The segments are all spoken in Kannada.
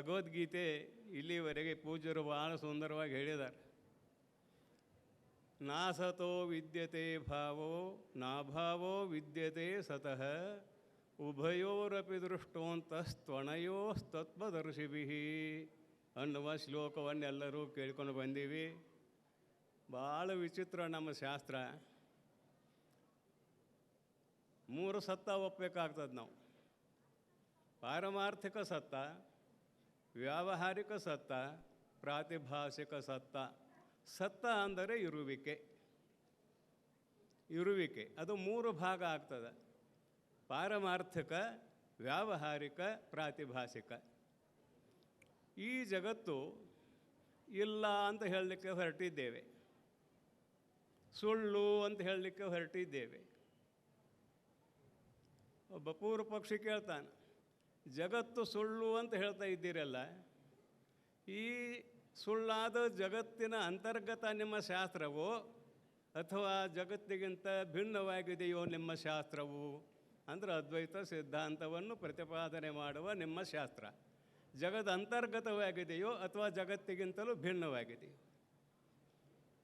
ಭಗವದ್ಗೀತೆ ಇಲ್ಲಿವರೆಗೆ ಪೂಜ್ಯರು ಭಾಳ ಸುಂದರವಾಗಿ ಹೇಳಿದ್ದಾರೆ. ನಾಸತೋ ವಿದ್ಯತೆ ಭಾವೋ ನಾಭಾವೋ ವಿದ್ಯತೆ ಸತಃ, ಉಭಯೋರಪಿ ದೃಷ್ಟೋಂತಸ್ತ್ವಣಯೋಸ್ತತ್ವದರ್ಶಿಭಿ ಅನ್ನುವ ಶ್ಲೋಕವನ್ನೆಲ್ಲರೂ ಕೇಳ್ಕೊಂಡು ಬಂದೀವಿ. ಭಾಳ ವಿಚಿತ್ರ ನಮ್ಮ ಶಾಸ್ತ್ರ. ಮೂರು ಸತ್ತ ಒಪ್ಪಬೇಕಾಗ್ತದೆ ನಾವು. ಪಾರಮಾರ್ಥಿಕ ಸತ್ತ ವ್ಯಾವಹಾರಿಕ ಸತ್ತ ಪ್ರಾತಿಭಾಷಿಕ ಸತ್ತ. ಸತ್ತ ಅಂದರೆ ಇರುವಿಕೆ. ಇರುವಿಕೆ, ಅದು ಮೂರು ಭಾಗ ಆಗ್ತದೆ. ಪಾರಮಾರ್ಥಿಕ, ವ್ಯಾವಹಾರಿಕ ಪ್ರಾತಿಭಾಷಿಕ ಈ ಜಗತ್ತು ಇಲ್ಲ ಅಂತ ಹೇಳಲಿಕ್ಕೆ ಹೊರಟಿದ್ದೇವೆ. ಸುಳ್ಳು ಅಂತ ಹೇಳಲಿಕ್ಕೆ ಹೊರಟಿದ್ದೇವೆ. ಒಬ್ಬ ಪೂರ್ವ ಪಕ್ಷಿ ಕೇಳ್ತಾನೆ ಜಗತ್ತು ಸುಳ್ಳು ಅಂತ ಹೇಳ್ತಾ ಇದ್ದೀರಲ್ಲ, ಈ ಸುಳ್ಳಾದ ಜಗತ್ತಿನ ಅಂತರ್ಗತ ನಿಮ್ಮ ಶಾಸ್ತ್ರವೋ ಅಥವಾ ಜಗತ್ತಿಗಿಂತ ಭಿನ್ನವಾಗಿದೆಯೋ ನಿಮ್ಮ ಶಾಸ್ತ್ರವು? ಅಂದರೆ ಅದ್ವೈತ ಸಿದ್ಧಾಂತವನ್ನು ಪ್ರತಿಪಾದನೆ ಮಾಡುವ ನಿಮ್ಮ ಶಾಸ್ತ್ರ. ಜಗದ ಅಂತರ್ಗತವಾಗಿದೆಯೋ ಅಥವಾ ಜಗತ್ತಿಗಿಂತಲೂ ಭಿನ್ನವಾಗಿದೆಯೋ?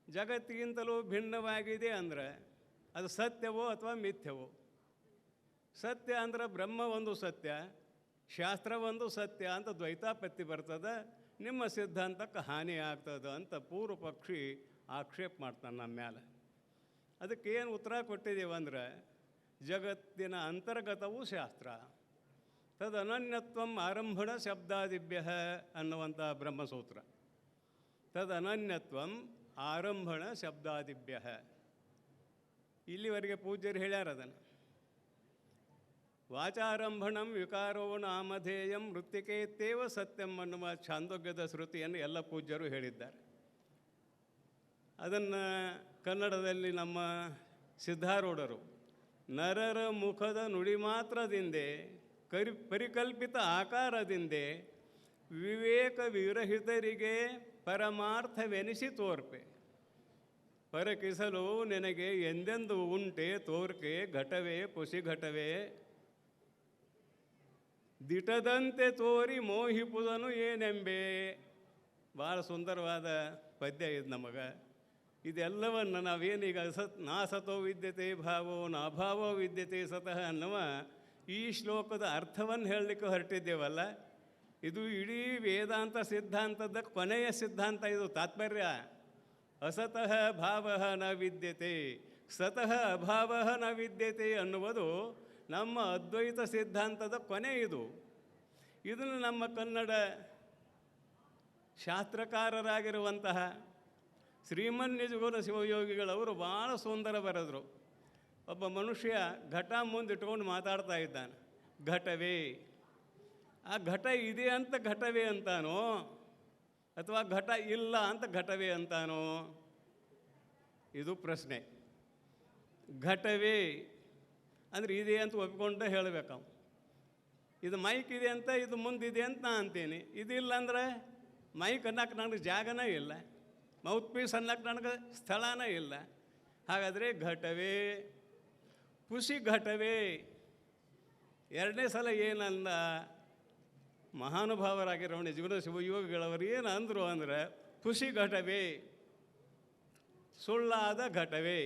ಜಗತ್ತಿಗಿಂತಲೂ ಭಿನ್ನವಾಗಿದೆ ಅಂದರೆ ಅದು ಸತ್ಯವೋ ಅಥವಾ ಮಿಥ್ಯವೋ? ಸತ್ಯ ಅಂದ್ರೆ ಬ್ರಹ್ಮ ಒಂದು ಸತ್ಯ ಶಾಸ್ತ್ರ ಒಂದು ಸತ್ಯ ಅಂತ ದ್ವೈತಾಪತ್ತಿ ಬರ್ತದೆ. ನಿಮ್ಮ ಸಿದ್ಧಾಂತಕ್ಕೆ ಹಾನಿ ಆಗ್ತದೆ ಅಂತ ಪೂರ್ವ ಪಕ್ಷಿ ಆಕ್ಷೇಪ ಮಾಡ್ತಾನೆ ನಮ್ಮ ಮೇಲೆ ಅದಕ್ಕೆ ಏನು ಉತ್ತರ ಕೊಟ್ಟಿದ್ದೀವಂದ್ರೆ ಜಗತ್ತಿನ ಅಂತರ್ಗತವು ಶಾಸ್ತ್ರ. ತದನನ್ಯತ್ವಂ ಆರಂಭಣ ಶಬ್ದಾದಿಭ್ಯ ಅನ್ನುವಂಥ ಬ್ರಹ್ಮಸೂತ್ರ. ತದನನ್ಯತ್ವಂ ಆರಂಭಣ ಶಬ್ದಾದಿಭ್ಯ. ಇಲ್ಲಿವರೆಗೆ ಪೂಜ್ಯರು ಹೇಳ್ಯಾರ ಅದನ್ನು. ವಾಚಾರಂಭಣಂ ವಿಕಾರೋ ನಾಮಧೇಯಂ ಮೃತ್ತಿಕೇತ್ತೇವ ಸತ್ಯಂ ಅನ್ನುವ ಛಾಂದೋಗ್ಯದ ಶ್ರುತಿಯನ್ನು ಎಲ್ಲ ಪೂಜ್ಯರು ಹೇಳಿದ್ದಾರೆ. ಅದನ್ನು ಕನ್ನಡದಲ್ಲಿ ನಮ್ಮ ಸಿದ್ಧಾರೂಢರು, ನರರ ಮುಖದ ನುಡಿ ಮಾತ್ರದಿಂದೆ, ಕರಿ ಪರಿಕಲ್ಪಿತ ಆಕಾರದಿಂದೆ, ವಿವೇಕ ವಿರಹಿತರಿಗೆ ಪರಮಾರ್ಥವೆನಿಸಿ ತೋರ್ಪೆ. ಪರಕಿಸಲು ನಿನಗೆ ಎಂದೆಂದು ಉಂಟೆ ತೋರ್ಕೆ ಘಟವೇ ಪುಸಿ ಘಟವೇ ದಿಟದಂತೆ ತೋರಿ ಮೋಹಿಪುದನು ಏನೆಂಬೆ? ಭಾಳ ಸುಂದರವಾದ ಪದ್ಯ ಇದು ನಮಗೆ. ಇದೆಲ್ಲವನ್ನು ನಾವೇನೀಗ ಸತ್ ನಾ ಸತೋ ವಿದ್ಯತೆ ಭಾವೋ ನಾಭಾವೋ ವಿದ್ಯತೆ ಸತಃ ಅನ್ನುವ ಈ ಶ್ಲೋಕದ ಅರ್ಥವನ್ನು ಹೇಳಲಿಕ್ಕೆ ಹೊರಟಿದ್ದೇವಲ್ಲ. ಇದು ಇಡೀ ವೇದಾಂತ ಸಿದ್ಧಾಂತದ ಕೊನೆಯ ಸಿದ್ಧಾಂತ ಇದು ತಾತ್ಪರ್ಯ. ಅಸತಃ ಭಾವ ನ ವಿದ್ಯತೆ, ಸತಃ ಅಭಾವ ನ ವಿದ್ಯತೆ ಅನ್ನುವುದು ನಮ್ಮ ಅದ್ವೈತ ಸಿದ್ಧಾಂತದ ಕೊನೆ ಇದು. ಇದನ್ನು ನಮ್ಮ ಕನ್ನಡ ಶಾಸ್ತ್ರಕಾರರಾಗಿರುವಂತಹ ಶ್ರೀಮನ್ ನಿಜಗುಣ ಶಿವಯೋಗಿಗಳವರು ಭಾಳ ಸುಂದರ ಬರೆದರು. ಒಬ್ಬ ಮನುಷ್ಯ ಘಟ ಮುಂದಿಟ್ಕೊಂಡು ಮಾತಾಡ್ತಾ ಇದ್ದಾನೆ. ಘಟವೇ. ಆ ಘಟ ಇದೆ ಅಂತ ಘಟವೇ ಅಂತಾನೋ? ಅಥವಾ ಘಟ ಇಲ್ಲ ಅಂತ ಘಟವೇ ಅಂತಾನೋ? ಇದು ಪ್ರಶ್ನೆ. ಘಟವೇ. ಅಂದರೆ ಇದೆ ಅಂತ ಒಪ್ಕೊಂಡೇ ಹೇಳಬೇಕು. ಇದು ಮೈಕ್ ಇದೆ ಅಂತ, ಇದು ಮುಂದಿದೆ ಅಂತ ನಾ ಅಂತೀನಿ. ಇದಿಲ್ಲ ಅಂದರೆ ಮೈಕ್ ಅನ್ನಕ್ಕೆ ನನಗೆ ಜಾಗನೇ ಇಲ್ಲ. ಮೌತ್ ಪೀಸ್ ಅನ್ನಕ್ಕೆ ನನಗೆ ಸ್ಥಳನೇ ಇಲ್ಲ. ಹಾಗಾದರೆ ಘಟವೇ ಖುಷಿ ಘಟವೇ. ಎರಡನೇ ಸಲ ಏನಂದ ಮಹಾನುಭಾವರಾಗಿರೋ ಜೀವನ ಶಿವಯೋಗಿಗಳವರು ಏನು ಅಂದರು ಅಂದರೆ ಖುಷಿ ಘಟವೇ, ಸುಳ್ಳಾದ ಘಟವೇ.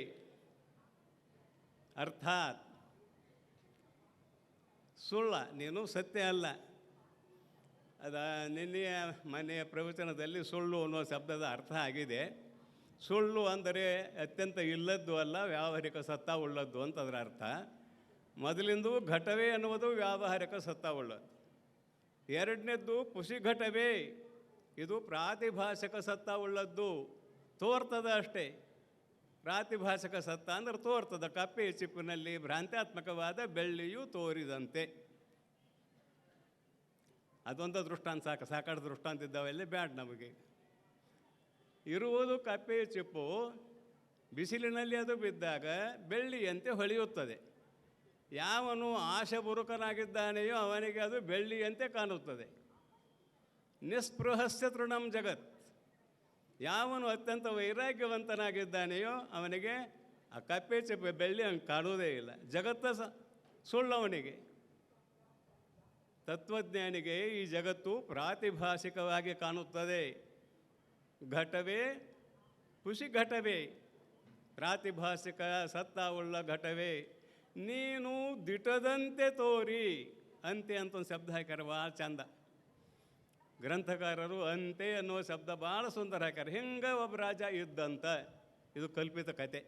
ಅರ್ಥಾತ್ ಸುಳ್ಳ, ನೀನು ಸತ್ಯ ಅಲ್ಲ. ಅದ ನಿನ್ನೆಯ ಮನೆಯ ಪ್ರವಚನದಲ್ಲಿ ಸುಳ್ಳು ಅನ್ನೋ ಶಬ್ದದ ಅರ್ಥ ಆಗಿದೆ. ಸುಳ್ಳು ಅಂದರೆ ಅತ್ಯಂತ ಇಲ್ಲದ್ದು ಅಲ್ಲ, ವ್ಯಾವಹಾರಿಕ ಸತ್ತ ಉಳ್ಳದ್ದು ಅಂತ ಅದರ ಅರ್ಥ. ಮೊದಲಿಂದು ಘಟವೇ ಅನ್ನುವುದು ವ್ಯಾವಹಾರಿಕ ಸತ್ತ ಉಳ್ಳ ಎರಡನೇದ್ದು ಪುಷಿ ಘಟವೇ ಇದು ಪ್ರಾತಿಭಾಷಕ ಸತ್ತ ಉಳ್ಳದ್ದು, ತೋರ್ತದ ಅಷ್ಟೇ. ಪ್ರಾತಿಭಾಷಕ ಸತ್ತ ಅಂದ್ರೆ ತೋರ್ತದ ಕಪ್ಪೆಯ ಚಿಪ್ಪಿನಲ್ಲಿ ಭ್ರಾಂತ್ಯಾತ್ಮಕವಾದ ಬೆಳ್ಳಿಯು ತೋರಿದಂತೆ. ಅದೊಂದು ದೃಷ್ಟಾಂತ, ಸಾಕು, ಸಾಕಾಡು ದೃಷ್ಟಾಂತ ಇದ್ದಾವೆಲ್ಲ ಬ್ಯಾಡ್ ನಮಗೆ. ಇರುವುದು ಕಪ್ಪೆಯ ಚಿಪ್ಪು, ಬಿಸಿಲಿನಲ್ಲಿ ಅದು ಬಿದ್ದಾಗ ಬೆಳ್ಳಿಯಂತೆ ಹೊಳೆಯುತ್ತದೆ. ಯಾವನು ಆಶಬುರುಕನಾಗಿದ್ದಾನೆಯೋ ಅವನಿಗೆ ಅದು ಬೆಳ್ಳಿಯಂತೆ ಕಾಣುತ್ತದೆ. ನಿಸ್ಪೃಹಸ್ಯ ತೃಣಂ ಜಗತ್. ಯಾವನು ಅತ್ಯಂತ ವೈರಾಗ್ಯವಂತನಾಗಿದ್ದಾನೆಯೋ ಅವನಿಗೆ ಆ ಕಪ್ಪೆ ಚಿಪ್ಪೆ ಬೆಳ್ಳಿ ಅವನು ಕಾಣುವುದೇ ಇಲ್ಲ. ಜಗತ್ತ ಸುಳ್ಳವನಿಗೆ. ತತ್ವಜ್ಞಾನಿಗೆ ಈ ಜಗತ್ತು ಪ್ರಾತಿಭಾಷಿಕವಾಗಿ ಕಾಣುತ್ತದೆ. ಘಟವೇ ಖುಷಿ ಘಟವೇ. ಪ್ರಾತಿಭಾಷಿಕ ಸತ್ತಾವುಳ್ಳ ಘಟವೇ. ನೀನು ದಿಟದಂತೆ ತೋರಿ ಅಂತೆ ಅಂತ ಒಂದು ಶಬ್ದ ಹಾಕ್ಯಾರ ಭಾಳ ಚಂದ. ಗ್ರಂಥಕಾರರು ಅಂತೆ ಅನ್ನುವ ಶಬ್ದ ಭಾಳ ಸುಂದರ ಹಾಕ್ಯಾರ. ಹಿಂಗೆ ಒಬ್ಬ ರಾಜ ಇದ್ದಂತ, ಇದು ಕಲ್ಪಿತ ಕತೆ.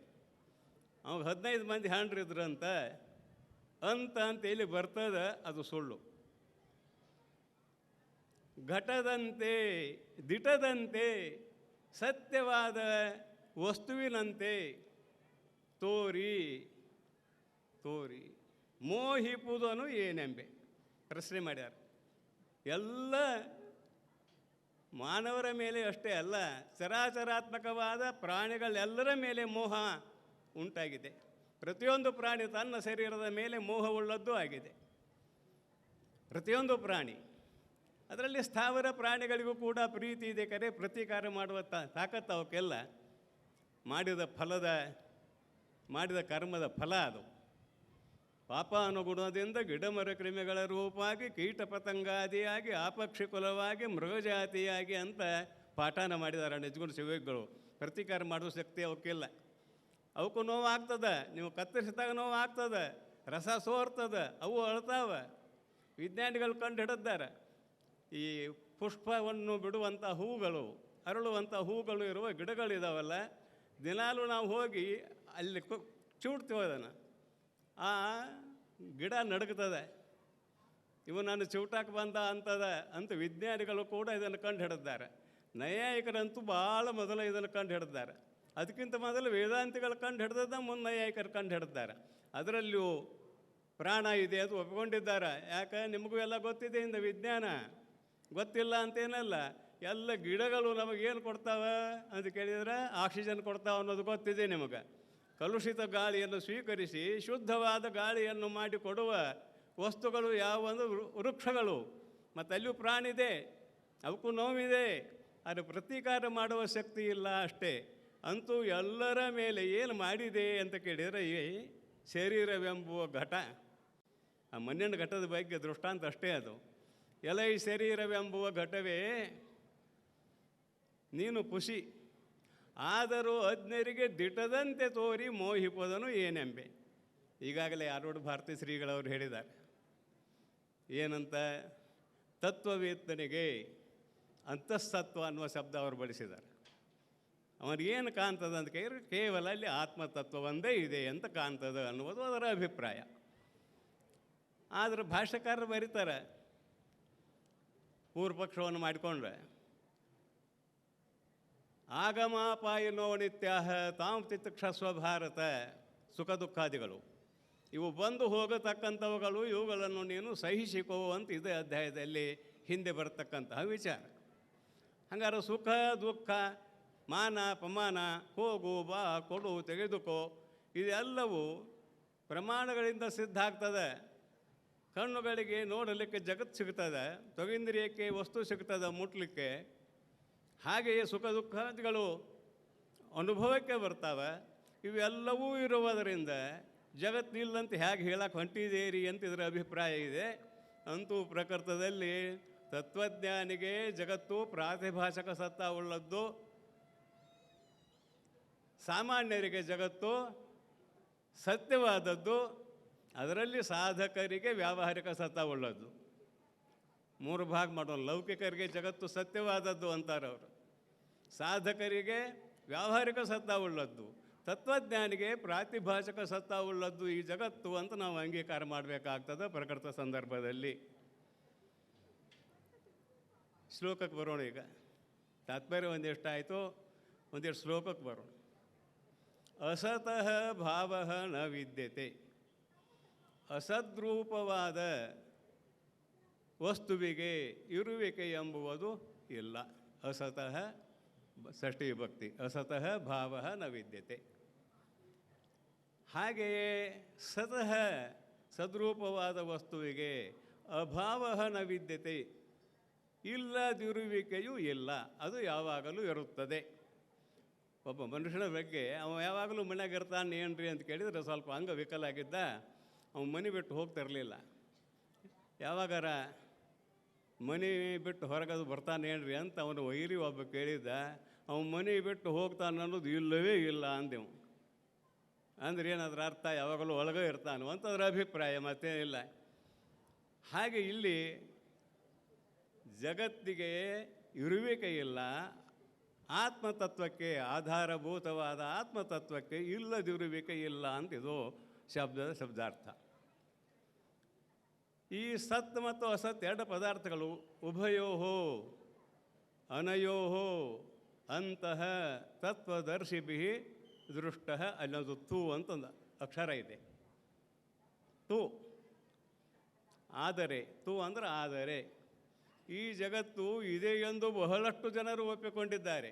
ಅವಾಗ ಹದಿನೈದು ಮಂದಿ ಹ್ಯಾಂಡ್ರಿದ್ರಂತ ಅಂತ ಅಂತ ಎಲ್ಲಿ ಬರ್ತದ ಅದು ಸುಳ್ಳು. ಘಟದಂತೆ, ದಿಟದಂತೆ, ಸತ್ಯವಾದ ವಸ್ತುವಿನಂತೆ ತೋರಿ ತೋರಿ, ಮೋಹಿಪುದನು ಏನೆಂಬೆ. ಪ್ರಶ್ನೆ ಮಾಡ್ಯಾರ. ಎಲ್ಲ ಮಾನವರ ಮೇಲೆ ಅಷ್ಟೇ ಅಲ್ಲ, ಚರಾಚರಾತ್ಮಕವಾದ ಪ್ರಾಣಿಗಳೆಲ್ಲರ ಮೇಲೆ ಮೋಹ ಉಂಟಾಗಿದೆ. ಪ್ರತಿಯೊಂದು ಪ್ರಾಣಿ ತನ್ನ ಶರೀರದ ಮೇಲೆ ಮೋಹವುಳ್ಳದ್ದು ಆಗಿದೆ. ಪ್ರತಿಯೊಂದು ಪ್ರಾಣಿ, ಅದರಲ್ಲಿ ಸ್ಥಾವರ ಪ್ರಾಣಿಗಳಿಗೂ ಕೂಡ ಪ್ರೀತಿ ಇದೆ ಕರೆ, ಪ್ರತೀಕಾರ ಮಾಡುವ ತಾಕತ್ತು ಅವಕ್ಕೆಲ್ಲ. ಮಾಡಿದ ಫಲದ, ಮಾಡಿದ ಕರ್ಮದ ಫಲ ಅದು. ಪಾಪ ಅನುಗುಣದಿಂದ ಗಿಡಮರ ಕ್ರಿಮಿಗಳ ರೂಪವಾಗಿ ಕೀಟ ಪತಂಗಾದಿಯಾಗಿ ಆಪಕ್ಷಿ ಕುಲವಾಗಿ ಮೃಗಜಾತಿಯಾಗಿ ಅಂತ ಪಾಠನ ಮಾಡಿದ್ದಾರೆ ನಿಜಗುಣ ಶಿವಗಳು ಪ್ರತೀಕಾರ ಮಾಡುವ ಶಕ್ತಿ ಅವಕ್ಕಿಲ್ಲ. ಅವಕ್ಕೂ ನೋವು ಆಗ್ತದೆ ನೀವು ಕತ್ತರಿಸಿದಾಗ ನೋವು ಆಗ್ತದೆ ರಸ ಸೋರ್ತದೆ, ಅವು ಅಳ್ತಾವ. ವಿಜ್ಞಾನಿಗಳು ಕಂಡು ಹಿಡಿದ್ದಾರೆ ಈ ಪುಷ್ಪವನ್ನು ಬಿಡುವಂಥ ಹೂಗಳು, ಅರಳುವಂಥ ಹೂಗಳು ಇರುವ ಗಿಡಗಳಿದಾವಲ್ಲ, ದಿನಾಲೂ ನಾವು ಹೋಗಿ ಅಲ್ಲಿ ಚೂಡ್ತೀವಿ ಅದನ್ನು ಆ, ಗಿಡ ನಡುಗ್ತದೆ. ಇವು ನಾನು ಚೌಟಕ್ಕೆ ಬಂದ ಅಂತದ ಅಂತ ವಿಜ್ಞಾನಿಗಳು ಕೂಡ ಇದನ್ನು ಕಂಡು ಹಿಡಿದ್ದಾರೆ ನೈಯಾಯಿಕರಂತೂ ಭಾಳ ಮೊದಲು ಇದನ್ನು ಕಂಡು ಹಿಡಿದ್ದಾರೆ ಅದಕ್ಕಿಂತ ಮೊದಲು ವೇದಾಂತಿಗಳು ಕಂಡು ಹಿಡ್ದದ ಮುಂದೆ ನೈಯಾಯಿಕರು ಕಂಡು ಹಿಡಿದ್ದಾರೆ ಅದರಲ್ಲಿಯೂ ಪ್ರಾಣ ಇದೆ ಅದು ಒಪ್ಕೊಂಡಿದ್ದಾರೆ ಯಾಕೆ? ನಿಮಗೂ ಎಲ್ಲ ಗೊತ್ತಿದೆ ಇಂದ ವಿಜ್ಞಾನ? ಗೊತ್ತಿಲ್ಲ ಅಂತೇನಲ್ಲ ಎಲ್ಲ ಗಿಡಗಳು ನಮಗೇನು ಕೊಡ್ತಾವೆ ಅಂತ ಕೇಳಿದರೆ ಆಕ್ಸಿಜನ್ ಕೊಡ್ತಾವೆ ಅನ್ನೋದು ಗೊತ್ತಿದೆ ನಿಮಗೆ. ಕಲುಷಿತ ಗಾಳಿಯನ್ನು ಸ್ವೀಕರಿಸಿ ಶುದ್ಧವಾದ ಗಾಳಿಯನ್ನು ಮಾಡಿ ಕೊಡುವ ವಸ್ತುಗಳು ಯಾವೊಂದು ವೃಕ್ಷಗಳು. ಮತ್ತು ಅಲ್ಲಿಯೂ ಪ್ರಾಣಿದೆ, ಅವಕ್ಕೂ ನೋವಿದೆ, ಆದರೆ ಪ್ರತೀಕಾರ ಮಾಡುವ ಶಕ್ತಿ ಇಲ್ಲ ಅಷ್ಟೇ. ಅಂತೂ ಎಲ್ಲರ ಮೇಲೆ ಏನು ಮಾಡಿದೆ ಅಂತ ಕೇಳಿದರೆ ಈ ಶರೀರವೆಂಬುವ ಘಟ, ಆ ಮಣ್ಣಿನ ಘಟದ ಬಗ್ಗೆ ದೃಷ್ಟಾಂತ ಅಷ್ಟೇ ಅದು. ಎಲೈ ಶರೀರವೆಂಬುವ ಘಟವೇ ನೀನು ಪುಷಿ. ಆದರೂ ಅಜ್ಞರಿಗೆ ದಿಟದಂತೆ ತೋರಿ ಮೋಹಿಪದನು ಏನೆಂಬೆ. ಈಗಾಗಲೇ ಆರೋಡ್ ಭಾರತಿ ಶ್ರೀಗಳವರು ಹೇಳಿದ್ದಾರೆ. ಏನಂತ? ತತ್ವವೇತ್ತನಿಗೆ ಅಂತಸ್ತತ್ವ ಅನ್ನುವ ಶಬ್ದ ಅವರು ಬಳಸಿದ್ದಾರೆ. ಅವನಿಗೇನು ಕಾಣ್ತದೆ ಅಂತ ಕೇಳಿದ್ರೆ ಕೇವಲ ಅಲ್ಲಿ ಆತ್ಮತತ್ವ ಒಂದೇ ಇದೆ ಅಂತ ಕಾಣ್ತದೆ ಅನ್ನುವುದು ಅದರ ಅಭಿಪ್ರಾಯ. ಆದರೆ ಭಾಷಕಾರರು ಬರೀತಾರೆ. ಪೂರ್ವಪಕ್ಷವನ್ನು ಮಾಡಿಕೊಂಡ್ರೆ ಆಗಮಾಪಾಯಿನೋ ನಿತ್ಯಾಹ ತಾಂ ತಿತಿಕ್ಷಸ್ವ ಭಾರತ, ಸುಖ ದುಃಖಾದಿಗಳು. ಇವು ಬಂದು ಹೋಗತಕ್ಕಂಥವುಗಳು, ಇವುಗಳನ್ನು ನೀನು ಸಹಿಸಿಕೋ ಅಂತ ಇದೇ ಅಧ್ಯಾಯದಲ್ಲಿ ಹಿಂದೆ ಬರತಕ್ಕಂತಹ ವಿಚಾರ. ಹಂಗಾರೆ ಸುಖ, ದುಃಖ, ಮಾನ, ಅಪಮಾನ, ಹೋಗು, ಬಾ, ಕೊಡು, ತೆಗೆದುಕೋ, ಇದೆಲ್ಲವೂ ಪ್ರಮಾಣಗಳಿಂದ ಸಿದ್ಧ ಆಗ್ತದೆ. ಕಣ್ಣುಗಳಿಗೆ ನೋಡಲಿಕ್ಕೆ ಜಗತ್ತು ಸಿಗ್ತದೆ, ತೊಗೇಂದ್ರಿಯಕ್ಕೆ ವಸ್ತು ಸಿಗ್ತದೆ, ಮುಟ್ಲಿಕ್ಕೆ ಹಾಗೆಯೇ ಸುಖ ದುಃಖಗಳು ಅನುಭವಕ್ಕೆ ಬರ್ತಾವೆ. ಇವೆಲ್ಲವೂ ಇರುವುದರಿಂದ ಜಗತ್ತಿಲ್ಲಂತ ಹೇಗೆ ಹೇಳಕ್ಕೆ ಹೊಂಟಿದ್ದೀರಿ ಅಂತ ಇದರ ಅಭಿಪ್ರಾಯ ಇದೆ. ಅಂತೂ ಪ್ರಕೃತದಲ್ಲಿ ತತ್ವಜ್ಞಾನಿಗೆ ಜಗತ್ತು ಪ್ರಾತಿಭಾಷಕ ಸತ್ತ ಉಳ್ಳದ್ದು. ಸಾಮಾನ್ಯರಿಗೆ ಜಗತ್ತು ಸತ್ಯವಾದದ್ದು. ಅದರಲ್ಲಿ ಸಾಧಕರಿಗೆ ವ್ಯಾವಹಾರಿಕ ಸತ್ತ ಉಳ್ಳದ್ದು. ಮೂರು ಭಾಗ ಮಾಡೋ ಲೌಕಿಕರಿಗೆ ಜಗತ್ತು ಸತ್ಯವಾದದ್ದು ಅಂತಾರೆ ಅವರು ಸಾಧಕರಿಗೆ ವ್ಯಾವಹಾರಿಕ ಸತ್ತ ಉಳ್ಳದ್ದು, ತತ್ವಜ್ಞಾನಿಗೆ ಪ್ರಾತಿಭಾಷಕ ಸತ್ತ ಉಳ್ಳದ್ದು ಈ ಜಗತ್ತು ಅಂತ ನಾವು ಅಂಗೀಕಾರ ಮಾಡಬೇಕಾಗ್ತದೆ ಪ್ರಕೃತ ಸಂದರ್ಭದಲ್ಲಿ. ಶ್ಲೋಕಕ್ಕೆ ಬರೋಣ ಈಗ. ತಾತ್ಪರ್ಯ ಒಂದಿಷ್ಟು ಆಯಿತು, ಒಂದಿಷ್ಟು ಶ್ಲೋಕಕ್ಕೆ ಬರೋಣ. ಅಸತಃ ಭಾವ ನ ವಿದ್ಯತೆ. ಅಸದ್ರೂಪವಾದ ವಸ್ತುವಿಗೆ ಇರುವಿಕೆ ಎಂಬುವುದು ಇಲ್ಲ. ಅಸತಃ ಷಷ್ಠಿ ಭಕ್ತಿ ಅಸತಃ ಭಾವ ನ ವಿದ್ಯತೆ. ಹಾಗೆಯೇ ಸತಃ ಸದ್ರೂಪವಾದ ವಸ್ತುವಿಗೆ ಅಭಾವ ನ ವಿದ್ಯತೆ. ಇಲ್ಲದಿರುವಿಕೆಯೂ ಇಲ್ಲ, ಅದು ಯಾವಾಗಲೂ ಇರುತ್ತದೆ. ಒಬ್ಬ ಮನುಷ್ಯನ ಬಗ್ಗೆ, ಅವ ಯಾವಾಗಲೂ ಮನ್ಯಾಗ ಇರ್ತಾನೆ ಏನ್ರಿ? ಅಂತ ಕೇಳಿದರೆ ಸ್ವಲ್ಪ ಅಂಗವಿಕಲ ಆಗಿದ್ದ ಅವನು ಮನೆ ಬಿಟ್ಟು ಹೋಗ್ತಿರಲಿಲ್ಲ. ಯಾವಾಗಾರ ಮನೆ ಬಿಟ್ಟು ಹೊರಗದು ಬರ್ತಾನೆ ಏನ್ರಿ ಅಂತ ಅವನು ವೈರಿ ಒಬ್ಬ ಕೇಳಿದ್ದ. ಅವನು ಮನೆ ಬಿಟ್ಟು ಹೋಗ್ತಾನೆ ಅನ್ನೋದು ಇಲ್ಲವೇ ಇಲ್ಲ ಅಂದೆವು. ಅಂದ್ರೆ ಏನಾದ್ರ ಅರ್ಥ, ಯಾವಾಗಲೂ ಒಳಗೆ ಇರ್ತಾನು ಅದರ ಅಭಿಪ್ರಾಯ, ಮತ್ತೇನಿಲ್ಲ. ಹಾಗೆ ಇಲ್ಲಿ ಜಗತ್ತಿಗೆ ಇರುವಿಕೆ ಇಲ್ಲ, ಆತ್ಮತತ್ವಕ್ಕೆ ಆಧಾರಭೂತವಾದ ಆತ್ಮತತ್ವಕ್ಕೆ ಇಲ್ಲದಿರುವಿಕೆ ಇಲ್ಲ ಅಂತ ಇದು ಶಬ್ದದ ಶಬ್ದಾರ್ಥ. ಈ ಸತ್ ಮತ್ತು ಅಸತ್ ಎರಡು ಪದಾರ್ಥಗಳು. ಉಭಯೋಹೋ, ಅನಯೋಹೋ ಅಂತಹ ತತ್ವದರ್ಶಿಭಿ ದೃಷ್ಟ ಅನ್ನೋದು ತು ಅಂತಂದ. ಅಕ್ಷರ ಇದೆ. ತೂ. ಆದರೆ, ತೂ ಅಂದ್ರೆ ಆದರೆ. ಈ ಜಗತ್ತು ಇದೆ ಎಂದು ಬಹಳಷ್ಟು ಜನರು ಒಪ್ಪಿಕೊಂಡಿದ್ದಾರೆ.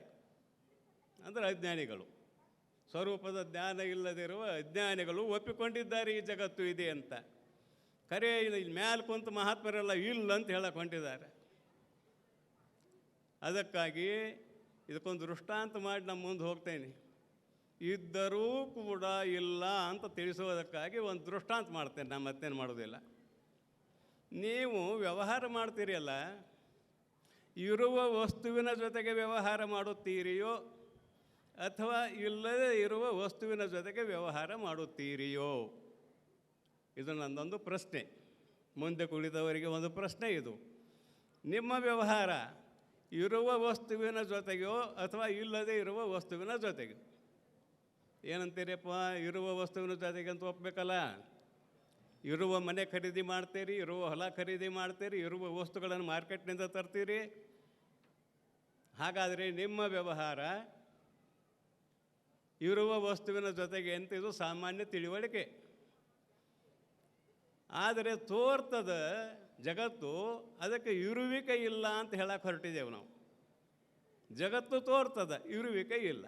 ಅಂದರೆ ಅಜ್ಞಾನಿಗಳು. ಸ್ವರೂಪದ ಜ್ಞಾನ ಇಲ್ಲದಿರುವ ಅಜ್ಞಾನಿಗಳು ಒಪ್ಪಿಕೊಂಡಿದ್ದಾರೆ ಈ ಜಗತ್ತು ಇದೆ ಅಂತ. ಕರೆ ಇಲ್ಲಿ ಮ್ಯಾಲೆ ಕುಂತು ಮಹಾತ್ಮರೆಲ್ಲ ಇಲ್ಲ ಅಂತ ಹೇಳಕ್ಕೆ ಹೊಂಟಿದ್ದಾರೆ. ಅದಕ್ಕಾಗಿ ಇದಕ್ಕೊಂದು ದೃಷ್ಟಾಂತ ಮಾಡಿ ನಮ್ಮ ಮುಂದೆ ಹೋಗ್ತೇನೆ. ಇದ್ದರೂ ಕೂಡ ಇಲ್ಲ ಅಂತ ತಿಳಿಸೋದಕ್ಕಾಗಿ ಒಂದು ದೃಷ್ಟಾಂತ ಮಾಡ್ತೇನೆ ನಾನು ಮತ್ತೇನು ಮಾಡೋದಿಲ್ಲ. ನೀವು ವ್ಯವಹಾರ ಮಾಡ್ತೀರಿ ಅಲ್ಲ ಇರುವ ವಸ್ತುವಿನ ಜೊತೆಗೆ ವ್ಯವಹಾರ ಮಾಡುತ್ತೀರಿಯೋ, ಅಥವಾ ಇಲ್ಲದೇ ಇರುವ ವಸ್ತುವಿನ ಜೊತೆಗೆ ವ್ಯವಹಾರ ಮಾಡುತ್ತೀರಿಯೋ? ಇದು ನನ್ನೊಂದು ಪ್ರಶ್ನೆ. ಮುಂದೆ ಕುಳಿತವರಿಗೆ ಒಂದು ಪ್ರಶ್ನೆ ಇದು. ನಿಮ್ಮ ವ್ಯವಹಾರ ಇರುವ ವಸ್ತುವಿನ ಜೊತೆಗೋ ಅಥವಾ ಇಲ್ಲದೇ ಇರುವ ವಸ್ತುವಿನ ಜೊತೆಗೆ? ಏನಂತೀರಪ್ಪ? ಇರುವ ವಸ್ತುವಿನ ಜೊತೆಗೆ ಅಂತ ಒಪ್ಪಬೇಕಲ್ಲ ಇರುವ ಮನೆ ಖರೀದಿ ಮಾಡ್ತೀರಿ, ಇರುವ ಹೊಲ ಖರೀದಿ ಮಾಡ್ತೀರಿ, ಇರುವ ವಸ್ತುಗಳನ್ನು ಮಾರ್ಕೆಟ್ನಿಂದ ತರ್ತೀರಿ? ಹಾಗಾದರೆ ನಿಮ್ಮ ವ್ಯವಹಾರ ಇರುವ ವಸ್ತುವಿನ ಜೊತೆಗೆ ಅಂತ ಇದು ಸಾಮಾನ್ಯ ತಿಳಿವಳಿಕೆ. ಆದರೆ ತೋರ್ತದ ಜಗತ್ತು ಅದಕ್ಕೆ ಇರುವಿಕೆ ಇಲ್ಲ ಅಂತ ಹೇಳಕ್ಕೆ ಹೊರಟಿದ್ದೇವೆ ನಾವು. ಜಗತ್ತು ತೋರ್ತದ, ಇರುವಿಕೆ ಇಲ್ಲ.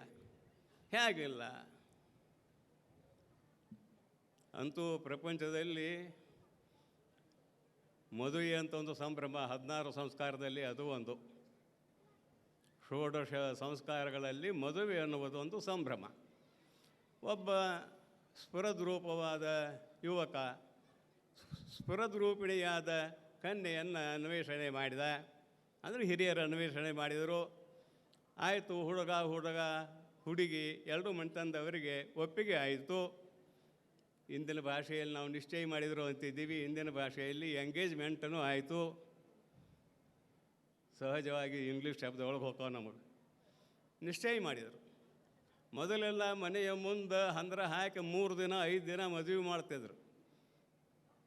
ಹೇಗಿಲ್ಲ? ಅಂತೂ ಪ್ರಪಂಚದಲ್ಲಿ ಮದುವೆ ಅಂತ ಒಂದು ಸಂಭ್ರಮ, ಹದಿನಾರು ಸಂಸ್ಕಾರದಲ್ಲಿ ಅದು ಒಂದು. ಷೋಡಶ ಸಂಸ್ಕಾರಗಳಲ್ಲಿ ಮದುವೆ ಅನ್ನುವುದು ಒಂದು ಸಂಭ್ರಮ. ಒಬ್ಬ ಸ್ಫುರದ್ರೂಪವಾದ ಯುವಕ ಸ್ಫುರದ್ರೂಪಿಣಿಯಾದ ಕನ್ಯೆಯನ್ನು ಅನ್ವೇಷಣೆ ಮಾಡಿದ. ಅಂದರೆ ಹಿರಿಯರು ಅನ್ವೇಷಣೆ ಮಾಡಿದರು. ಆಯಿತು, ಹುಡುಗ ಹುಡುಗ, ಹುಡುಗಿ, ಎರಡು ಮಂತಂದವರಿಗೆ ಒಪ್ಪಿಗೆ ಆಯಿತು. ಇಂದಿನ ಭಾಷೆಯಲ್ಲಿ ನಾವು ನಿಶ್ಚಯ ಮಾಡಿದರು ಅಂತಿದ್ದೀವಿ. ಇಂದಿನ ಭಾಷೆಯಲ್ಲಿ ಎಂಗೇಜ್ಮೆಂಟನು ಆಯಿತು. ಸಹಜವಾಗಿ ಇಂಗ್ಲೀಷ್ ಶಬ್ದ ಒಳಗೆ ಹೋಗೋ ನಮಗೆ. ನಿಶ್ಚಯ ಮಾಡಿದರು. ಮೊದಲೆಲ್ಲ ಮನೆಯ ಮುಂದೆ ಹಂದ್ರ ಹಾಕಿ ಮೂರು ದಿನ, ಐದು ದಿನ ಮದುವೆ ಮಾಡ್ತಿದ್ರು.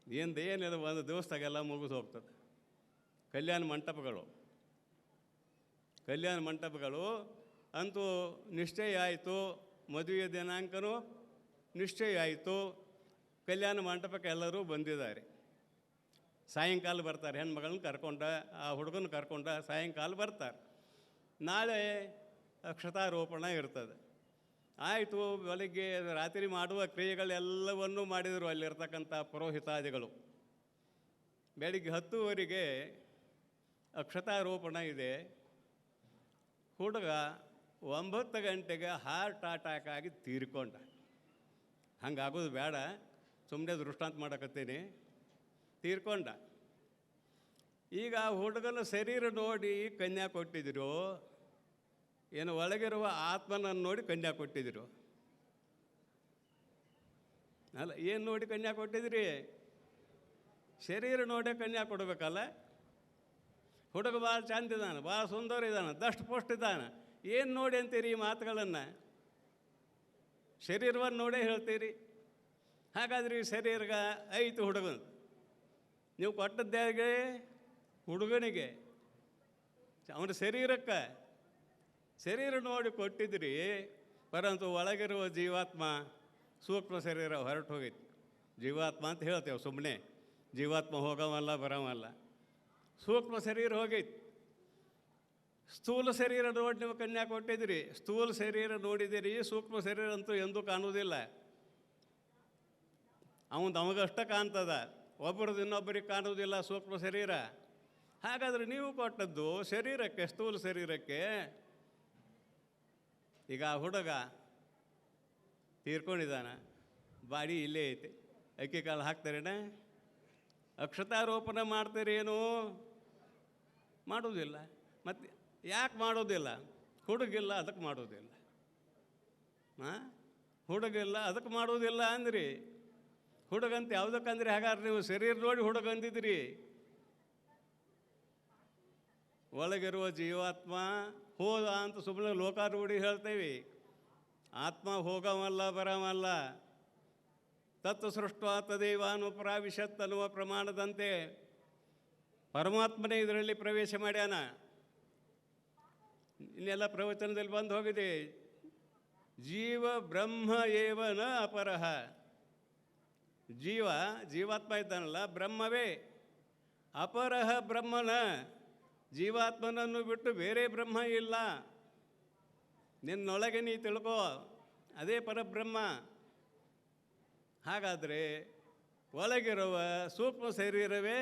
ಏನು ಏನಿದೆ ಒಂದು ದಿವಸದಾಗೆಲ್ಲ ಮುಗಿದು ಹೋಗ್ತದೆ. ಕಲ್ಯಾಣ ಮಂಟಪಗಳು. ಕಲ್ಯಾಣ ಮಂಟಪಗಳು ಅಂತೂ ನಿಶ್ಚಯ ಆಯಿತು, ಮದುವೆಯ ದಿನಾಂಕನೂ ನಿಶ್ಚಯ ಆಯಿತು, ಕಲ್ಯಾಣ ಮಂಟಪಕ್ಕೆ ಎಲ್ಲರೂ ಬಂದಿದ್ದಾರೆ. ಸಾಯಂಕಾಲ ಬರ್ತಾರೆ ಹೆಣ್ಮಗಳನ್ನ ಕರ್ಕೊಂಡ, ಆ ಹುಡುಗನ ಕರ್ಕೊಂಡ ಸಾಯಂಕಾಲ ಬರ್ತಾರೆ. ನಾಳೆ ಅಕ್ಷತಾರೋಪಣ ಇರ್ತದೆ. ಆಯಿತು, ಬೆಳಗ್ಗೆ ರಾತ್ರಿ ಮಾಡುವ ಕ್ರಿಯೆಗಳೆಲ್ಲವನ್ನೂ ಮಾಡಿದರು ಅಲ್ಲಿರ್ತಕ್ಕಂಥ ಪುರೋಹಿತಾದಿಗಳು. ಬೆಳಿಗ್ಗೆ ಹತ್ತುವರೆಗೆ ಅಕ್ಷತಾರೋಪಣ ಇದೆ. ಹುಡುಗ ಒಂಬತ್ತು ಗಂಟೆಗೆ ಹಾರ್ಟ್ ಅಟ್ಯಾಕ್ ಆಗಿ ತೀರಿಕೊಂಡ. ಹಂಗಾಗೋದು ಬೇಡ ಸುಮ್ಮನೆ ದೃಷ್ಟಾಂತ ಮಾಡಕತ್ತೀನಿ. ತೀರ್ಕೊಂಡ. ಈಗ ಹುಡುಗನ ಶರೀರ ನೋಡಿ ಕನ್ಯಾ ಕೊಟ್ಟಿದ್ರು ಏನು ಒಳಗಿರುವ ಆತ್ಮನನ್ನು ನೋಡಿ ಕನ್ಯಾ ಕೊಟ್ಟಿದ್ರು. ಅಲ್ಲ, ಏನು ನೋಡಿ ಕನ್ಯಾ ಕೊಟ್ಟಿದ್ರಿ? ಶರೀರ ನೋಡಿ ಕನ್ಯಾ ಕೊಡಬೇಕಲ್ಲ? ಹುಡುಗ ಭಾಳ ಚಂದ ಇದ್ದಾನೆ ಭಾಳ ಸುಂದರ ಇದ್ದಾನೆ ದಷ್ಟು ಪೋಸ್ಟ್ ಇದ್ದಾನೆ ಏನು ನೋಡಿ ಅಂತೀರಿ ಈ ಮಾತುಗಳನ್ನು? ಶರೀರವನ್ನು ನೋಡೇ ಹೇಳ್ತೀರಿ. ಹಾಗಾದ್ರೆ ಈ ಶರೀರಗ ಐತು ಹುಡುಗನ ನೀವು ಕೊಟ್ಟದ್ದಾಗೆ ಹುಡುಗನಿಗೆ, ಅವನ ಶರೀರಕ್ಕೆ ಶರೀರ ನೋಡಿ ಕೊಟ್ಟಿದ್ರಿ, ಪರಂತು ಒಳಗಿರುವ ಜೀವಾತ್ಮ ಸೂಕ್ಷ್ಮ ಶರೀರ ಹೊರಟು ಹೋಗೈತಿ. ಜೀವಾತ್ಮ ಅಂತ ಹೇಳ್ತೇವೆ ಸುಮ್ಮನೆ ಜೀವಾತ್ಮ ಹೋಗವಲ್ಲ, ಬರವಲ್ಲ. ಸೂಕ್ಷ್ಮ ಶರೀರ ಹೋಗೈತಿ. ಸ್ಥೂಲ ಶರೀರ ನೋಡಿ ನೀವು ಕನ್ಯಾ ಕೊಟ್ಟಿದ್ರಿ. ಸ್ಥೂಲ ಶರೀರ ನೋಡಿದಿರಿ ಸೂಕ್ಷ್ಮ ಶರೀರ ಅಂತೂ ಎಂದೂ ಕಾಣುವುದಿಲ್ಲ. ಅವನು ನಮಗಷ್ಟ ಕಾಣ್ತದ. ಒಬ್ಬರದ್ದು ಇನ್ನೊಬ್ಬರಿಗೆ ಕಾಣುವುದಿಲ್ಲ ಸೂಕ್ಷ್ಮ ಶರೀರ. ಹಾಗಾದರೆ ನೀವು ಕೊಟ್ಟದ್ದು ಶರೀರಕ್ಕೆ, ಸ್ಥೂಲ ಶರೀರಕ್ಕೆ ಈಗ ಆ ಹುಡುಗ ತೀರ್ಕೊಂಡಿದ್ದಾನ. ಬಾಡಿ ಇಲ್ಲೇ ಐತೆ. ಅಕ್ಕಿ ಕಾಲು ಹಾಕ್ತಾರೇನ? ಅಕ್ಷತಾರೋಪಣ ಮಾಡ್ತಾರೇನು? ಮಾಡೋದಿಲ್ಲ ಮತ್ತು ಯಾಕೆ ಮಾಡೋದಿಲ್ಲ ಹುಡುಗಿಲ್ಲ ಅದಕ್ಕೆ ಮಾಡೋದಿಲ್ಲ ಹಾಂ ಹುಡುಗಿಲ್ಲ ಅದಕ್ಕೆ ಮಾಡೋದಿಲ್ಲ ಅಂದ್ರಿ. ಹುಡುಗಂತ ಯಾವುದಕ್ಕಂದ್ರೆ ಹಾಗಾದ್ರೆ ನೀವು ಶರೀರ ನೋಡಿ ಹುಡುಗ ಅಂದಿದ್ರಿ ಒಳಗಿರುವ ಜೀವಾತ್ಮ ಹೋದ ಅಂತ ಸುಮ್ಮನೆ ಲೋಕಾರೂಢಿ ಹೇಳ್ತೇವೆ. ಆತ್ಮ ಹೋಗವಲ್ಲ ಬರವಲ್ಲ. ತತ್ವ ಸೃಷ್ಟ ತದೇವಾನು ಪ್ರಾವಿಶತ್ ಅನ್ನುವ ಪ್ರಮಾಣದಂತೆ ಪರಮಾತ್ಮನೇ ಇದರಲ್ಲಿ ಪ್ರವೇಶ ಮಾಡ್ಯಾನ. ಇನ್ನೆಲ್ಲ ಪ್ರವಚನದಲ್ಲಿ ಬಂದು ಹೋಗಿದೆ. ಜೀವ ಬ್ರಹ್ಮ ಏವನ ಅಪರಹ. ಜೀವ, ಜೀವಾತ್ಮ ಇದ್ದಾನಲ್ಲ, ಬ್ರಹ್ಮವೇ. ಅಪರಹ ಬ್ರಹ್ಮನ ಜೀವಾತ್ಮನನ್ನು ಬಿಟ್ಟು ಬೇರೆ ಬ್ರಹ್ಮ ಇಲ್ಲ. ನಿನ್ನೊಳಗೆ ನೀ ತಿಳ್ಕೋ, ಅದೇ ಪರಬ್ರಹ್ಮ. ಹಾಗಾದರೆ ಒಳಗಿರುವ ಸೂಕ್ಷ್ಮ ಶರೀರವೇ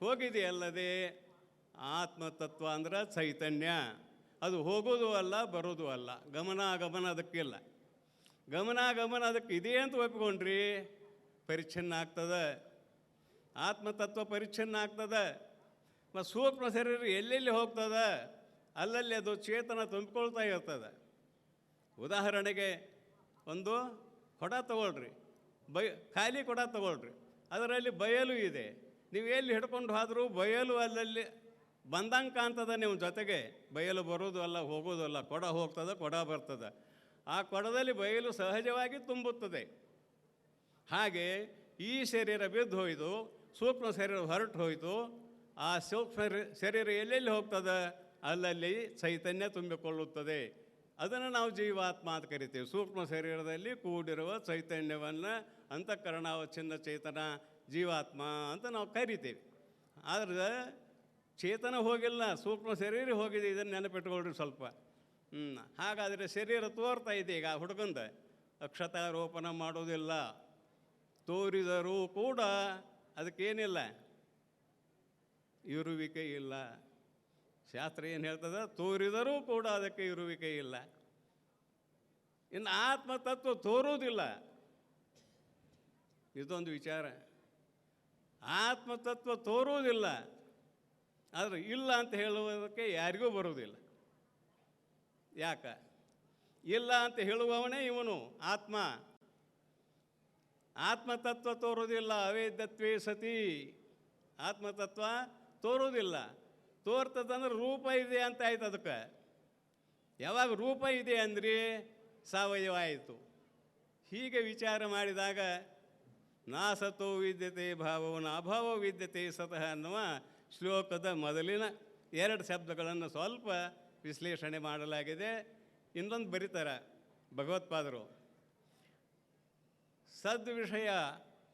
ಹೋಗಿದೆಯಲ್ಲದೆ ಆತ್ಮತತ್ವ ಅಂದ್ರೆ ಚೈತನ್ಯ. ಅದು ಹೋಗೋದು ಅಲ್ಲ, ಬರೋದು ಅಲ್ಲ. ಗಮನ ಗಮನ ಅದಕ್ಕಿಲ್ಲ. ಗಮನ ಗಮನ ಅದಕ್ಕೆ ಇದೆ ಅಂತ ಒಪ್ಕೊಂಡ್ರಿ, ಪರಿಚ್ಛನ್ನ ಆಗ್ತದೆ. ಆತ್ಮತತ್ವ ಪರಿಚ್ಛನ್ನ ಆಗ್ತದೆ. ಮತ್ತು ಸೂಕ್ಷ್ಮ ಶರೀರ ಎಲ್ಲೆಲ್ಲಿ ಹೋಗ್ತದೆ? ಅಲ್ಲಲ್ಲಿ ಅದು ಚೇತನ ತುಂಬಿಕೊಳ್ತಾ ಇರ್ತದೆ. ಉದಾಹರಣೆಗೆ ಒಂದು ಕೊಡ ತಗೊಳ್ರಿ. ಬೈ ಖಾಲಿ ಕೊಡ ತಗೊಳ್ರಿ. ಅದರಲ್ಲಿ ಬಯಲು ಇದೆ. ನೀವು ಎಲ್ಲಿ ಹಿಡ್ಕೊಂಡು ಹೋದರೂ ಬಯಲು ಅಲ್ಲಲ್ಲಿ ಬಂದಂಗೆ ಕಾಣ್ತದೆ ನಿಮ್ಮ ಜೊತೆಗೆ. ಬಯಲು ಬರೋದು ಅಲ್ಲ, ಹೋಗೋದು ಅಲ್ಲ. ಕೊಡ ಹೋಗ್ತದೆ, ಕೊಡ ಬರ್ತದೆ. ಆ ಕೊಡದಲ್ಲಿ ಬಯಲು ಸಹಜವಾಗಿ ತುಂಬುತ್ತದೆ. ಹಾಗೆ ಈ ಶರೀರ ಬಿದ್ದು ಹೋಯಿತು ಸೂಕ್ಷ್ಮ ಶರೀರ ಹೊರಟು ಹೋಯಿತು ಆ ಸೂಕ್ಷ್ಮ ಶರೀ- ಶರೀರ ಎಲ್ಲೆಲ್ಲಿ ಹೋಗ್ತದೆ? ಅಲ್ಲಲ್ಲಿ ಚೈತನ್ಯ ತುಂಬಿಕೊಳ್ಳುತ್ತದೆ. ಅದನ್ನು ನಾವು ಜೀವಾತ್ಮ ಅಂತ ಕರಿತೀವಿ. ಸೂಕ್ಷ್ಮ ಶರೀರದಲ್ಲಿ ಕೂಡಿರುವ ಚೈತನ್ಯವನ್ನು ಅಂತಃಕರಣಾವಚ್ಛಿನ್ನ ಚೇತನ, ಜೀವಾತ್ಮ ಅಂತ ನಾವು ಕರಿತೀವಿ. ಆದರೆ ಚೇತನ ಹೋಗಿಲ್ಲ, ಸೂಕ್ಷ್ಮ ಶರೀರ ಹೋಗಿದೆ ಇದನ್ನು ನೆನಪಿಟ್ಕೊಳ್ರಿ ಸ್ವಲ್ಪ. ಹ್ಞೂ ಹಾಗಾದರೆ ಶರೀರ ತೋರ್ತಾ ಇದೆ ಈಗ ಹುಡುಗಂದ. ಅಕ್ಷತಾರೋಪಣ ಮಾಡೋದಿಲ್ಲ. ತೋರಿದರೂ ಕೂಡ ಅದಕ್ಕೇನಿಲ್ಲ. ಇರುವಿಕೆ ಇಲ್ಲ. ಶಾಸ್ತ್ರ ಏನು ಹೇಳ್ತದೆ? ತೋರಿದರೂ ಕೂಡ ಅದಕ್ಕೆ ಇರುವಿಕೆ ಇಲ್ಲ. ಇನ್ನು ಆತ್ಮತತ್ವ ತೋರುವುದಿಲ್ಲ. ಇದೊಂದು ವಿಚಾರ. ಆತ್ಮತತ್ವ ತೋರುವುದಿಲ್ಲ. ಆದರೆ ಇಲ್ಲ ಅಂತ ಹೇಳುವುದಕ್ಕೆ ಯಾರಿಗೂ ಬರುವುದಿಲ್ಲ. ಯಾಕ? ಇಲ್ಲ ಅಂತ ಹೇಳುವವನೇ ಇವನು, ಆತ್ಮ. ಆತ್ಮತತ್ವ ತೋರುವುದಿಲ್ಲ. ಅವೇದ್ಯತ್ವೇ ಸತಿ. ಆತ್ಮತತ್ವ ತೋರುವುದಿಲ್ಲ. ತೋರ್ತದಂದ್ರೆ ರೂಪ ಇದೆ ಅಂತ ಆಯ್ತು ಅದಕ್ಕೆ. ಯಾವಾಗ ರೂಪ ಇದೆ ಅಂದ್ರೆ ಸಾವಯವ ಆಯಿತು ಹೀಗೆ ವಿಚಾರ ಮಾಡಿದಾಗ, ನಾ ಸತೋ ವಿದ್ಯತೆ ಭಾವವನ್ನು ಅಭಾವ ವಿದ್ಯತೆ ಸತಃ ಅನ್ನುವ ಶ್ಲೋಕದ ಮೊದಲಿನ ಎರಡು ಶಬ್ದಗಳನ್ನು ಸ್ವಲ್ಪ ವಿಶ್ಲೇಷಣೆ ಮಾಡಲಾಗಿದೆ. ಇನ್ನೊಂದು ಬರೀತಾರೆ ಭಗವತ್ಪಾದರು. ಸದ್ವಿಷಯ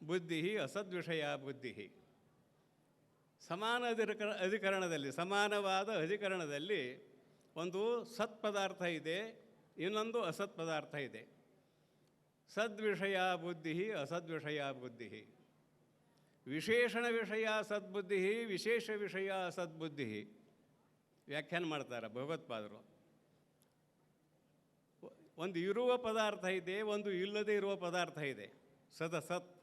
ಬುದ್ಧಿ ಅಸದ್ವಿಷಯ ಬುದ್ಧಿ ಸಮಾನ ಅಧಿಕರ ಅಧಿಕರಣದಲ್ಲಿ, ಸಮಾನವಾದ ಅಧಿಕರಣದಲ್ಲಿ ಒಂದು ಸತ್ ಪದಾರ್ಥ ಇದೆ, ಇನ್ನೊಂದು ಅಸತ್ ಪದಾರ್ಥ ಇದೆ. ಸದ್ವಿಷಯ ಬುದ್ಧಿ, ಅಸದ್ವಿಷಯ ಬುದ್ಧಿ. ವಿಶೇಷಣ ವಿಷಯ ಸದ್ಬುದ್ಧಿ, ವಿಶೇಷ ವಿಷಯ ಅಸದ್ಬುದ್ಧಿ ವ್ಯಾಖ್ಯಾನ ಮಾಡ್ತಾರೆ ಭಗವತ್ಪಾದರು. ಒಂದು ಇರುವ ಪದಾರ್ಥ ಇದೆ, ಒಂದು ಇಲ್ಲದೆ ಇರುವ ಪದಾರ್ಥ ಇದೆ. ಸದ ಸತ್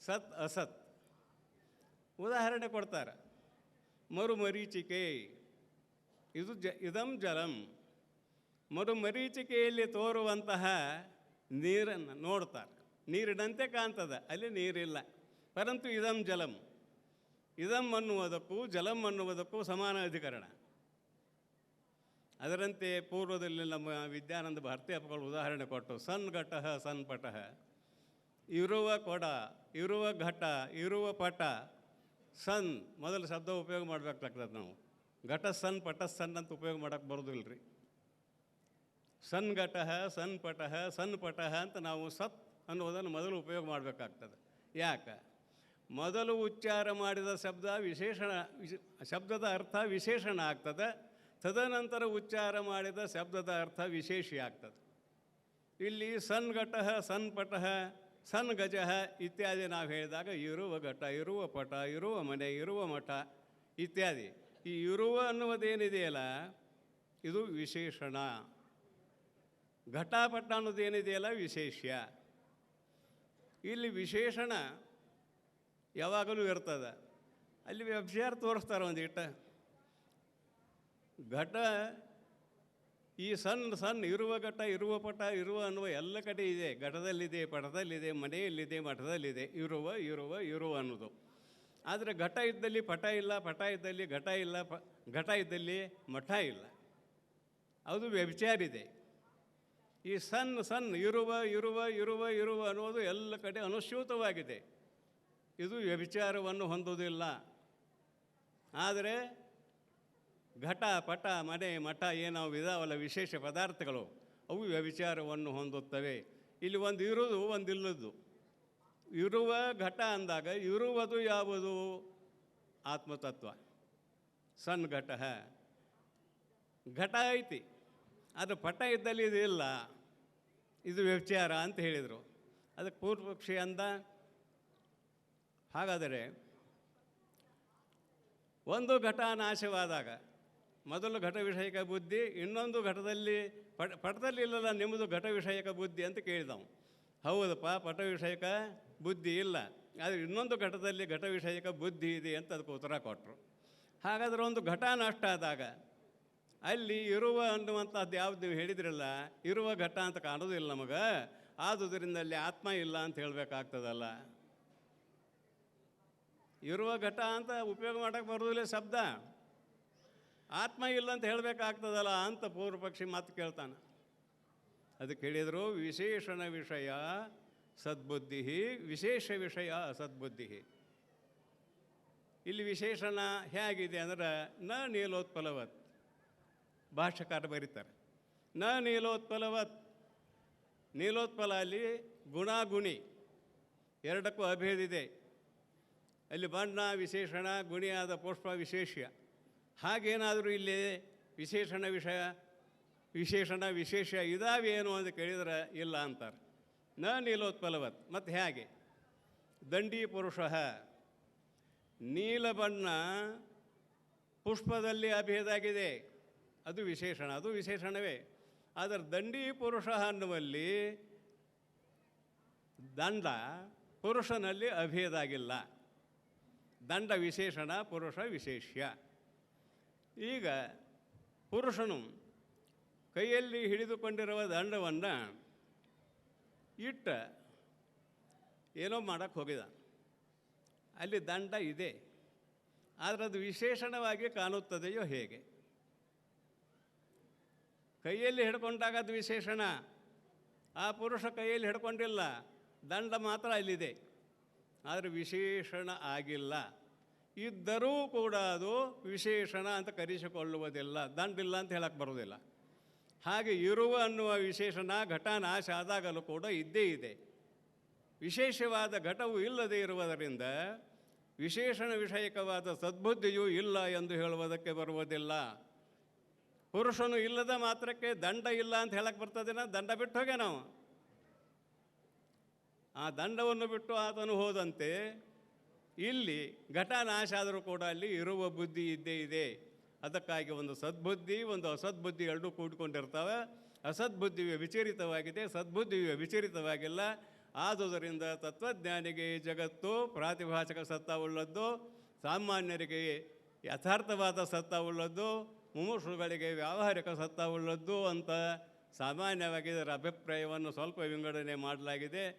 ಸತ್ ಅಸತ್. ಉದಾಹರಣೆ ಕೊಡ್ತಾರೆ. ಮರುಮರೀಚಿಕೆ. ಇದು ಜ, ಇದಂ ಜಲಂ. ಮರುಮರೀಚಿಕೆಯಲ್ಲಿ ತೋರುವಂತಹ ನೀರನ್ನು ನೋಡ್ತಾರೆ. ನೀರಿನಂತೆ ಕಾಣ್ತದೆ, ಅಲ್ಲಿ ನೀರಿಲ್ಲ. ಪರಂತು ಇದಂ ಜಲಂ. ಇದಂ ಅನ್ನುವುದಕ್ಕೂ ಜಲಂ ಅನ್ನುವುದಕ್ಕೂ ಸಮಾನ ಅಧಿಕರಣ. ಅದರಂತೆ ಪೂರ್ವದಲ್ಲಿ ನಮ್ಮ ವಿದ್ಯಾನಂದ ಭಾರತಿ ಅಪ್ಪಗಳು ಉದಾಹರಣೆ ಕೊಟ್ಟು ಸನ್ ಘಟಃ ಸನ್ ಪಟಃ ಇರುವ ಕೊಡ, ಇರುವ ಘಟ, ಇರುವ ಪಟ ಸನ್, ಮೊದಲು ಶಬ್ದ ಉಪಯೋಗ ಮಾಡಬೇಕಾಗ್ತದೆ ನಾವು. ಘಟ ಸನ್, ಪಟ ಸನ್ ಅಂತ ಉಪಯೋಗ ಮಾಡೋಕ್ಕೆ ಬರೋದಿಲ್ಲ ರೀ ಸನ್ ಘಟಃ, ಸನ್ ಪಟಃ ಸನ್ ಪಟಃ ಅಂತ ನಾವು ಸತ್ ಅನ್ನೋದನ್ನು ಮೊದಲು ಉಪಯೋಗ ಮಾಡಬೇಕಾಗ್ತದೆ. ಯಾಕೆ? ಮೊದಲು ಉಚ್ಚಾರ ಮಾಡಿದ ಶಬ್ದ ವಿಶೇಷಣ, ವಿಶ್- ಶಬ್ದದ ಅರ್ಥ ವಿಶೇಷಣ ಆಗ್ತದೆ. ತದನಂತರ ಉಚ್ಚಾರ ಮಾಡಿದ ಶಬ್ದದ ಅರ್ಥ ವಿಶೇಷಿ ಆಗ್ತದೆ. ಇಲ್ಲಿ ಸನ್ ಘಟಃ, ಸನ್ ಪಟಃ ಸನ್ ಗಜಃ ಇತ್ಯಾದಿ ನಾವು ಹೇಳಿದಾಗ ಇರುವ ಘಟ, ಇರುವ ಪಟ, ಇರುವ ಮನೆ, ಇರುವ ಮಠ ಇತ್ಯಾದಿ. ಈ ಇರುವ ಅನ್ನುವುದೇನಿದೆಯಲ್ಲ? ಇದು ವಿಶೇಷಣ. ಘಟಾಪಟ ಅನ್ನೋದೇನಿದೆಯಲ್ಲ ವಿಶೇಷ ಇಲ್ಲಿ ವಿಶೇಷಣ ಯಾವಾಗಲೂ ಇರ್ತದೆ. ಅಲ್ಲಿ ವ್ಯಭಿಚಾರ ತೋರಿಸ್ತಾರೆ ಒಂದಿಟ್ಟು. ಘಟ ಈ ಸಣ್ಣ ಸಣ್ಣ ಇರುವ ಘಟ, ಇರುವ ಪಟ, ಇರುವ ಅನ್ನುವ ಎಲ್ಲ ಕಡೆ ಇದೆ. ಘಟದಲ್ಲಿದೆ, ಪಟದಲ್ಲಿದೆ, ಮನೆಯಲ್ಲಿದೆ, ಮಠದಲ್ಲಿದೆ, ಇರುವ ಇರುವ ಇರುವ ಅನ್ನೋದು. ಆದರೆ ಘಟ ಇದ್ದಲ್ಲಿ ಪಟ ಇಲ್ಲ, ಪಟ ಇದ್ದಲ್ಲಿ ಘಟ ಇಲ್ಲ, ಪ, ಘಟ ಇದ್ದಲ್ಲಿ ಮಠ ಇಲ್ಲ. ಅದು ವ್ಯಭಿಚಾರಿದೆ ಈ ಸಣ್ಣ ಸಣ್ಣ ಇರುವ ಇರುವ ಇರುವ ಇರುವ ಅನ್ನೋದು ಎಲ್ಲ ಕಡೆ ಅನುಸ್ಯೂತವಾಗಿದೆ ಇದು ವ್ಯಭಿಚಾರವನ್ನು ಹೊಂದುವುದಿಲ್ಲ. ಆದರೆ ಘಟ, ಪಟ, ಮನೆ, ಮಠ, ಏನೋ ಇದಾವಲ್ಲ ವಿಶೇಷ ಪದಾರ್ಥಗಳು. ಅವು ವ್ಯವಿಚಾರವನ್ನು ಹೊಂದುತ್ತವೆ. ಇಲ್ಲಿ ಒಂದು ಇರುವುದು, ಒಂದು ಇಲ್ಲದ್ದು ಇರುವ ಘಟ ಅಂದಾಗ ಇರುವುದು ಯಾವುದು? ಆತ್ಮತತ್ವ. ಸಣ್ಣ ಘಟ ಘಟ ಐತಿ. ಆದರೆ ಪಟ ಇದ್ದಲ್ಲಿ ಇದು ಇಲ್ಲ. ಇದು ವ್ಯಭಿಚಾರ ಅಂತ ಹೇಳಿದರು. ಅದಕ್ಕೆ ಪೂರ್ವ ಪಕ್ಷಿ ಅಂದ, ಹಾಗಾದರೆ ಒಂದು ಘಟ ನಾಶವಾದಾಗ ಮೊದಲು ಘಟ ವಿಷಯಕ ಬುದ್ಧಿ, ಇನ್ನೊಂದು ಘಟದಲ್ಲಿ ಪಟ ಪಟದಲ್ಲಿ ಇಲ್ಲಲ್ಲ ನಿಮ್ಮದು ಘಟ ವಿಷಯಕ ಬುದ್ಧಿ ಅಂತ ಕೇಳಿದವು ಹೌದಪ್ಪ ಪಟ ವಿಷಯಕ ಬುದ್ಧಿ ಇಲ್ಲ. ಆದರೆ ಇನ್ನೊಂದು ಘಟದಲ್ಲಿ ಘಟ ವಿಷಯಕ ಬುದ್ಧಿ ಇದೆ ಅಂತ ಅದಕ್ಕೆ ಉತ್ತರ ಕೊಟ್ಟರು ಹಾಗಾದರೆ ಒಂದು ಘಟ ನಷ್ಟ ಆದಾಗ ಅಲ್ಲಿ ಇರುವ ಅನ್ನುವಂಥದ್ದು ಯಾವ್ದು ನೀವು ಹೇಳಿದ್ರಲ್ಲ, ಇರುವ ಘಟ ಅಂತ ಕಾಣೋದಿಲ್ಲ ನಮಗೆ. ಆದುದರಿಂದ ಅಲ್ಲಿ ಆತ್ಮ ಇಲ್ಲ ಅಂತ ಹೇಳಬೇಕಾಗ್ತದಲ್ಲ. ಇರುವ ಘಟ ಅಂತ ಉಪಯೋಗ ಮಾಡೋಕ್ಕೆ ಬರೋದಿಲ್ಲ ಶಬ್ದ. ಆತ್ಮ ಇಲ್ಲ ಅಂತ ಹೇಳಬೇಕಾಗ್ತದಲ್ಲ ಅಂತ ಪೂರ್ವ ಪಕ್ಷಿ ಮಾತು ಕೇಳ್ತಾನೆ. ಅದಕ್ಕೆ ಹೇಳಿದರು, ವಿಶೇಷಣ ವಿಷಯ ಸದ್ಬುದ್ಧಿ, ವಿಶೇಷ ವಿಷಯ ಸದ್ಬುದ್ಧಿ. ಇಲ್ಲಿ ವಿಶೇಷಣ ಹೇಗಿದೆ ಅಂದ್ರೆ, ನ ನೀಲೋತ್ಪಲವತ್. ಭಾಷ್ಯಕಾರ ಬರೀತಾರೆ. ನ ನೀಲೋತ್ಪಲವತ್. ನೀಲೋತ್ಪಲ ಅಲ್ಲಿ ಗುಣಾಗುಣಿ. ಎರಡಕ್ಕೂ ಅಭೇದಿದೆ ಅಲ್ಲಿ ಬಣ್ಣ ವಿಶೇಷಣ ಗುಣಿಯಾದ ಪುಷ್ಪ ವಿಶೇಷ್ಯ. ಹಾಗೇನಾದರೂ ಇಲ್ಲಿ ವಿಶೇಷಣ ವಿಷಯ, ವಿಶೇಷಣ ವಿಶೇಷ ಇದಾವೇನು ಅಂತ ಕೇಳಿದರೆ ಇಲ್ಲ ಅಂತಾರೆ. ನ ನೀಲೋತ್ಪಲವತ್ ಮತ್ತು ಹೇಗೆ ದಂಡಿ ಪುರುಷ. ನೀಲಬಣ್ಣ ಪುಷ್ಪದಲ್ಲಿ ಅಭೇದಾಗಿದೆ ಅದು ವಿಶೇಷಣ, ಅದು ವಿಶೇಷಣವೇ. ಆದರೆ ದಂಡಿ ಪುರುಷ ಅನ್ನುವಲ್ಲಿ ದಂಡ ಪುರುಷನಲ್ಲಿ ಅಭೇದಾಗಿಲ್ಲ ದಂಡ ವಿಶೇಷಣ ಪುರುಷ ವಿಶೇಷ್ಯ. ಈಗ ಪುರುಷನು ಕೈಯಲ್ಲಿ ಹಿಡಿದುಕೊಂಡಿರುವ ದಂಡವನ್ನು ಇಟ್ಟ ಏನೋ ಮಾಡೋಕ್ಕೆ ಹೋಗಿದ. ಅಲ್ಲಿ ದಂಡ ಇದೆ. ಆದರೆ ಅದು ವಿಶೇಷಣವಾಗಿ ಕಾಣುತ್ತದೆಯೋ ಹೇಗೆ? ಕೈಯಲ್ಲಿ ಹಿಡ್ಕೊಂಡಾಗ ಅದು ವಿಶೇಷಣ. ಆ ಪುರುಷ ಕೈಯಲ್ಲಿ ಹಿಡ್ಕೊಂಡಿಲ್ಲ. ದಂಡ ಮಾತ್ರ ಅಲ್ಲಿದೆ. ಆದರೆ ವಿಶೇಷಣ ಆಗಿಲ್ಲ. ಇದ್ದರೂ ಕೂಡ ಅದು ವಿಶೇಷಣ ಅಂತ ಕರೆಸಿಕೊಳ್ಳುವುದಿಲ್ಲ, ದಂಡಿಲ್ಲ ಅಂತ ಹೇಳಕ್ಕೆ ಬರೋದಿಲ್ಲ ಹಾಗೆ ಇರುವ ಅನ್ನುವ ವಿಶೇಷಣ, ಘಟ ನಾಶ ಆದಾಗಲೂ ಕೂಡ ಇದ್ದೇ ಇದೆ. ವಿಶೇಷವಾದ ಘಟವು ಇಲ್ಲದೆ ಇರುವುದರಿಂದ ವಿಶೇಷಣ ವಿಷಯಕವಾದ ಸದ್ಬುದ್ಧಿಯೂ ಇಲ್ಲ ಎಂದು ಹೇಳುವುದಕ್ಕೆ ಬರುವುದಿಲ್ಲ. ಪುರುಷನು ಇಲ್ಲದ ಮಾತ್ರಕ್ಕೆ ದಂಡ ಇಲ್ಲ ಅಂತ ಹೇಳಕ್ಕೆ ಬರ್ತದೇನ, ದಂಡ ಬಿಟ್ಟು ಹೋಗೆ ನಾವು ಆ ದಂಡವನ್ನು ಬಿಟ್ಟು ಆತನು ಹೋದಂತೆ ಇಲ್ಲಿ ಘಟ ನಾಶ ಆದರೂ ಕೂಡ ಅಲ್ಲಿ ಇರುವ ಬುದ್ಧಿ ಇದ್ದೇ ಇದೆ. ಅದಕ್ಕಾಗಿ ಒಂದು ಸದ್ಬುದ್ಧಿ, ಒಂದು ಅಸದ್ಬುದ್ಧಿ ಎರಡೂ ಕೂಡಿಕೊಂಡಿರ್ತವೆ. ಅಸದ್ಬುದ್ಧಿ ವಿಚರಿತವಾಗಿದೆ ಸದ್ಬುದ್ಧಿ ವಿಚರಿತವಾಗಿಲ್ಲ. ಆದುದರಿಂದ ತತ್ವಜ್ಞಾನಿಗೆ ಜಗತ್ತು ಪ್ರಾತಿಭಾಷಕ ಸತ್ತವುಳ್ಳದ್ದು ಸಾಮಾನ್ಯರಿಗೆ ಯಥಾರ್ಥವಾದ ಸತ್ತವುಳ್ಳದ್ದು ಮುಮುಷುಗಳಿಗೆ ವ್ಯಾವಹಾರಿಕ ಸತ್ತವುಳ್ಳದ್ದು ಅಂತ ಸಾಮಾನ್ಯವಾಗಿ ಇದರ ಅಭಿಪ್ರಾಯವನ್ನು ಸ್ವಲ್ಪ ವಿಂಗಡಣೆ ಮಾಡಲಾಗಿದೆ.